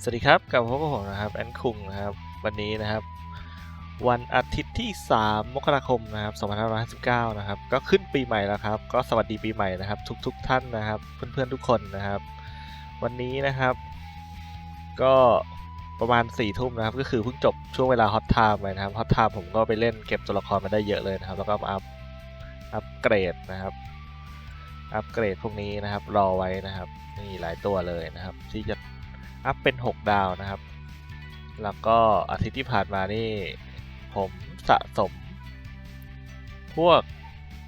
สวัสดีครับกับพบกับผมนะครับแอนคุงนะครับวันนี้นะครับ วันอาทิตย์ที่ 3 มกราคมนะครับ2559นะครับก็ขึ้นปีใหม่แล้วครับ ก็สวัสดีปีใหม่นะครับ ทุกๆทท่านนะครับ เพื่อนๆทุกคนนะครับ วันนี้นะครับ ก็ประมาณ4ี่ทุ่มนะครับ ก็คือเพิ่งจบช่วงเวลาฮอตไทม์ไปนะครับฮอตไทม์ผมก็ไปเล่นเก็บตัวละครมาได้เยอะเลยนะครับ แล้วก็มาอัพอัพเกรดนะครับอัพเกรดพวกนี้นะครับ รอไว้นะครับนี่หลายตัวเลยนะครับ ที่จะ อัพเป็น 6 ดาวนะครับ แล้วก็อาทิตย์ที่ผ่านมานี่ผมสะสม พวก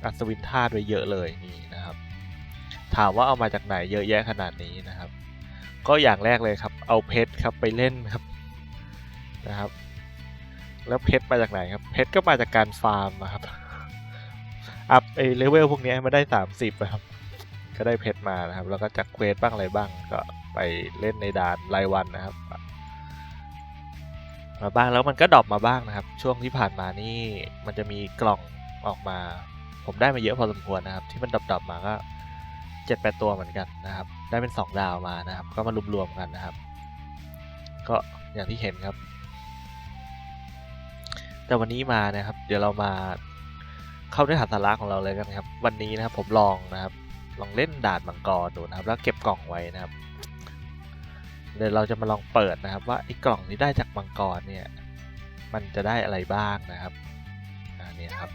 อัศวินธาตุไว้เยอะเลยนี่นะครับ ถามว่าเอามาจากไหนเยอะแยะขนาดนี้นะครับ ก็อย่างแรกเลยครับ เอาเพชรครับไปเล่นครับนะครับ แล้วเพชรมาจากไหนครับ เพชรก็มาจากการฟาร์มนะครับ อัพไอเลเวลพวกนี้มาได้ 30นะครับ ก็ได้เพชรมานะครับ แล้วก็จากเควสบ้างอะไรบ้างก็ ไปเล่นในด่านรายวันนะครับ มาบ้างแล้วมันก็ดรอปมาบ้างนะครับ ช่วงที่ผ่านมานี่มันจะมีกล่องออกมา ผมได้มาเยอะพอสมควรนะครับ ที่มันดรอปๆมาก็เจ็ดแปดตัวเหมือนกันนะครับ ได้เป็นสองดาวมานะครับ ก็มารวมๆกันนะครับ ก็อย่างที่เห็นครับ แต่วันนี้มานะครับ เดี๋ยวเรามาเข้าเนื้อหาสาระของเราเลยกันครับ วันนี้นะครับผมลองนะครับ ลองเล่นด่านมังกรดูนะครับ แล้วเก็บกล่องไว้นะครับ เดี๋ยวเราจะมาลองเปิดนะครับว่าไอ้กล่องที่ได้จากมังกรเนี่ยมันจะได้อะไรบ้างนะครับอันนี้ครับ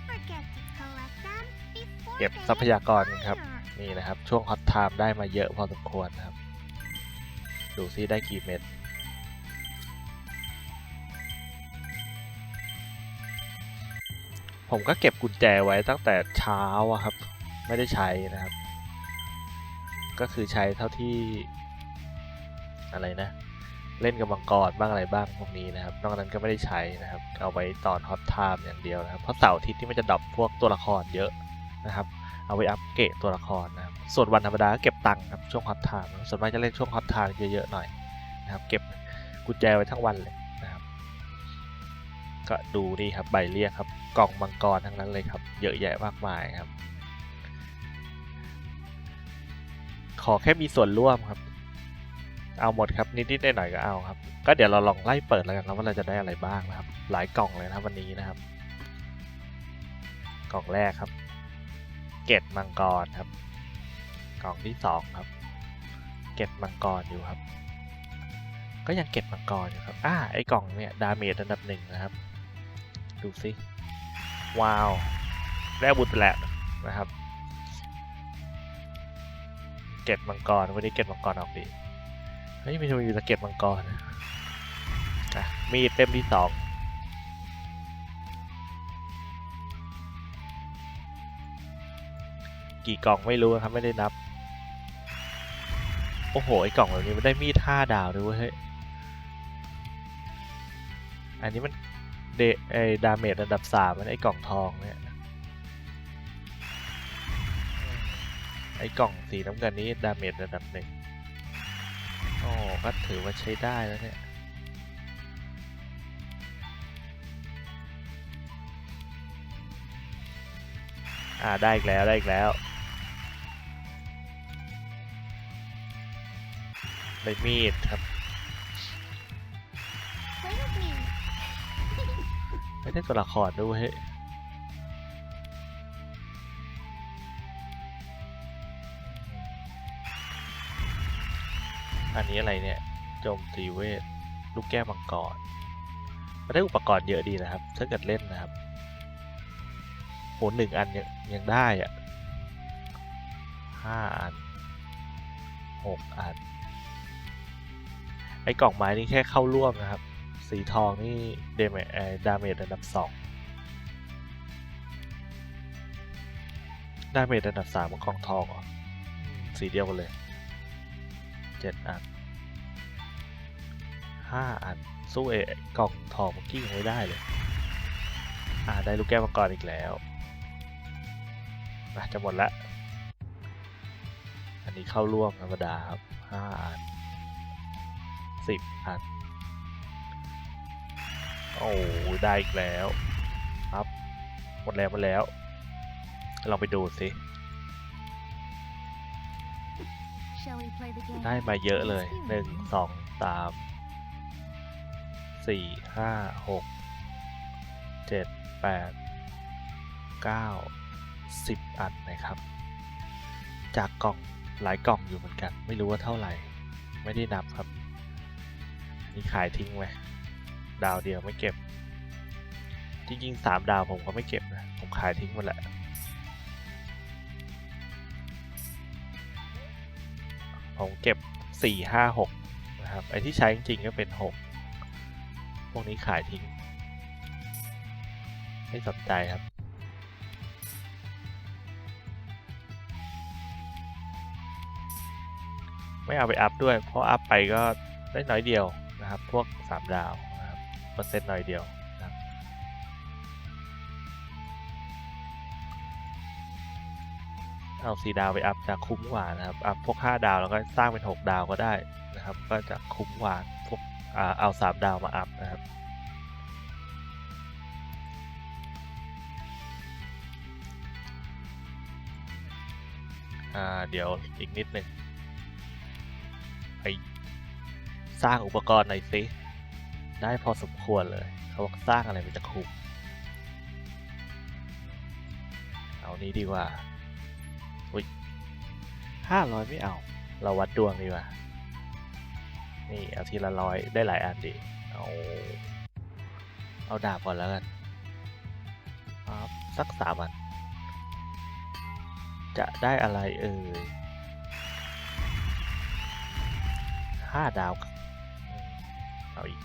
เก็บทรัพยากรกันครับนี่นะครับช่วงฮอตไทม์ได้มาเยอะพอสมควรนะครับ ดูซิได้กี่เม็ดผมก็เก็บกุญแจไว้ตั้งแต่เช้าอะครับ ไม่ได้ใช้นะครับ ก็คือใช้เท่าที่ อะไรนะ เล่นกับมังกรบ้างอะไรบ้างพวกนี้นะครับ นอกนั้นก็ไม่ได้ใช้นะครับ เอาไว้ตอนฮอตไทม์อย่างเดียวนะครับ เพราะเสาร์อาทิตย์ที่มันจะดรอปพวกตัวละครเยอะนะครับ เอาไว้อัปเกรดตัวละครนะครับ ส่วนวันธรรมดาก็เก็บตังค์ครับช่วงฮอตไทม์ส่วนมากจะเล่นช่วงฮอตไทม์เยอะๆหน่อยนะครับ เก็บกุญแจไว้ทั้งวันเลยนะครับ ก็ดูนี่ครับใบเรียกครับ กล่องมังกรทั้งนั้นเลยครับ เยอะแยะมากมายครับขอแค่มีส่วนร่วมครับ เอาหมดครับนิดๆหน่อยๆก็เอาครับ ก็เดี๋ยวเราลองไล่เปิดแล้วกันนะว่าเราจะได้อะไรบ้างนะครับ หลายกล่องเลยนะวันนี้นะครับ กล่องแรกครับ เกตมังกรครับ กล่องที่สองครับ เกตมังกรอยู่ครับ ก็ยังเก็บมังกรอยู่ครับอ่าไอ้กล่องเนี่ยดาเมจอันดับหนึ่งนะครับ ดูสิว้าวได้อาวุธไปล้วนะครับ เก็บมังกรวันนี้เก็บมังกรออกดี เฮ้ยม่ทำไมมีตะเก็บมังกรอะมีดเต็มที่สองกี่กล่องไม่รู้ครับ ไม่ได้นับ โอ้โห ไอ้กล่องแบบนี้มันได้มีดห้าดาวด้วยเว้ย อันนี้มันเดไอดาเมจอันดับสามมันไอ้กล่องทองเนี่ย ไอ้กล่องสีน้ำเงินนี้ดาเมจอันดับหนึ่ง โอ้ก็ถือว่าใช้ได้แล้วเนี่ยอ่าได้อีกแล้วได้อีกแล้วได้มีดครับไม่ได้ตัวละครด้วย อันนี้อะไรเนี่ยโจมตีเวทลูกแก้วมังกรมันได้อุปกรณ์เยอะดีนะครับ ถ้าเกิดเล่นนะครับโหหนึ่งอันยังยังได้อะห้าอันหกอัน ไอ้กล่องไม้นี่แค่เข้าร่วมนะครับ สีทองนี่เดเมจดาเมจอันดับสองดาเมจอันดับสามของกล่องทองออืมสีเดียวกันเลย เจ็ดอันห้าอัน สู้เอกล่องทองเมื่อกี้ยังไม่ได้เลย อ่าได้ลูกแก้วมังกรอีกแล้วนะจะหมดละ อันนี้เข้าร่วมธรรมดาครับห้าอันสิบอัน โอ้ได้อีกแล้ว ครับ หมดแล้วหมดแล้ว ลองไปดูสิ ได้มาเยอะเลยหนึ่งสองสามสี่ห้าหกเจ็ดแปดเก้าสิบอันนะครับ จากกล่องหลายกล่องอยู่เหมือนกัน ไม่รู้ว่าเท่าไหร่ ไม่ได้นับครับ นี่ขายทิ้งไว้ดาวเดียวไม่เก็บ จริงๆสามดาวผมก็ไม่เก็บนะ ผมขายทิ้งหมดแหละ ผมเก็บสี่ห้าหกนะครับ ไอที่ใช้จริงๆก็เป็นหกพวกนี้ขายทิ้ง ไม่สนใจครับ ไม่เอาไปอัพด้วย เพราะอัพไปก็ได้น้อยเดียวนะครับ พวก 3 ดาวนะครับเปอร์เซ็นต์น้อยเดียว เอาสีดาวไปอัพจะคุ้มกว่านะครับ อัพพวก 5 ดาวแล้วก็สร้างเป็น 6 ดาวก็ได้นะครับ ก็จะคุ้มกว่าพวกอ่าเอา 3 ดาวมาอัพนะครับเดี๋ยวอีกนิดหนึ่งไปสร้างอุปกรณ์หน่อยสิ ได้พอสมควรเลย เขาบอกสร้างอะไรมันจะคุ้มเอานี้ดีกว่า ห้าร้อยไม่เอา เราวัดดวงดีกว่า นี่เอาทีละร้อยได้หลายอันดีเอาเอาดาบก่อนแล้วกันครับสักสามอัน จะได้อะไรเอ่ยห้าดาว เอาอีก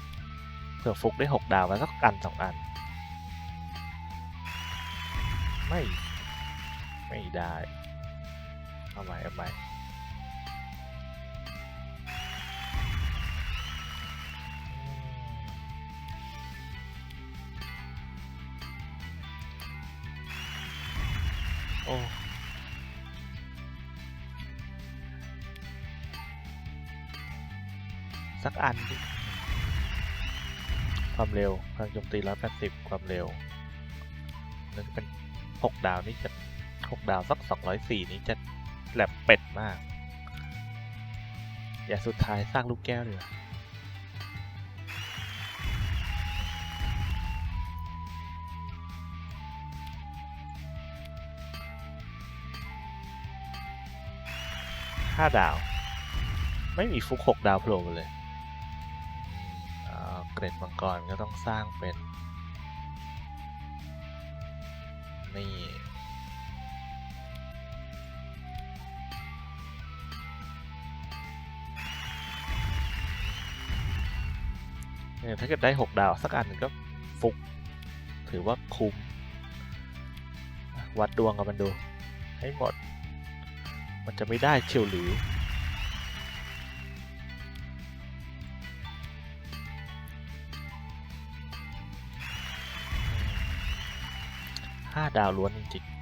เผื่อฟุกได้หกดาวมาสักอันสองอัน ไม่ ไม่ได้ เอาใหม่เอาใหม่โอ้สักอันดิความเร็วพลังโจมตี 180 ความเร็วนั่นเป็น 6 ดาวนี่จะ 6 ดาว สัก 204 นี้จะ แหลมเป็ดมาก อย่าสุดท้ายสร้างลูกแก้วเลยห้าดาว ไม่มีฟุกหกดาวโผล่มาเลยเกรดมังกรก็ต้องสร้างเป็น นี่ ถ้าเกิดได้หกดาว สักอันหนึ่งก็ฟุก ถือว่าคุ้ม วัดดวงกับมันดู ให้หมด มันจะไม่ได้เชียวหรือห้าดาวล้วนจริงๆ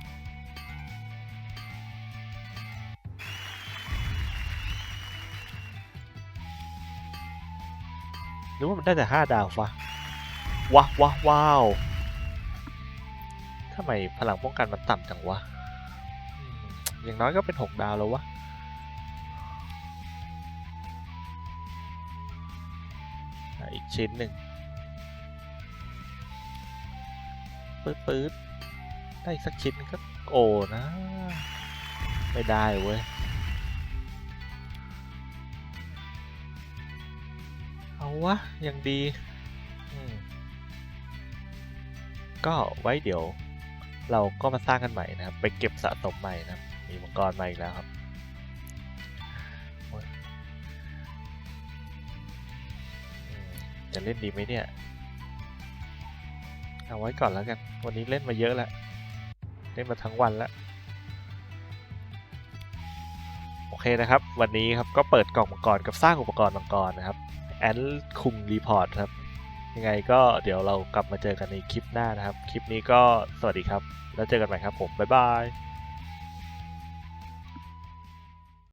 หรือว่ามันได้แต่ห้าดาวฟะว้าวว้าวว้าวทำไมพลังป้องกันมันต่ำจังวะ อย่างน้อยก็เป็นหกดาวแล้ววะอีกชิ้นหนึ่งปื๊ดปื๊ดได้สักชิ้นก็โอ้นะ ไม่ได้เว้ย เอาวะ ยังดี ก็ไว้เดี๋ยว เราก็มาสร้างกันใหม่นะครับ ไปเก็บสะสมใหม่นะมีมังกรมาอีกแล้วครับจะเล่นดีไหมเนี่ย เอาไว้ก่อนแล้วกัน วันนี้เล่นมาเยอะแล้ว เล่นมาทั้งวันแล้ว โอเคนะครับ วันนี้ครับก็เปิดกล่องมังกรกับสร้างอุปกรณ์มังกรนะครับ แอนคุงรีพอร์ตครับ ยังไงก็เดี๋ยวเรากลับมาเจอกันในคลิปหน้านะครับ คลิปนี้ก็สวัสดีครับ แล้วเจอกันใหม่ครับผม บ๊ายบาย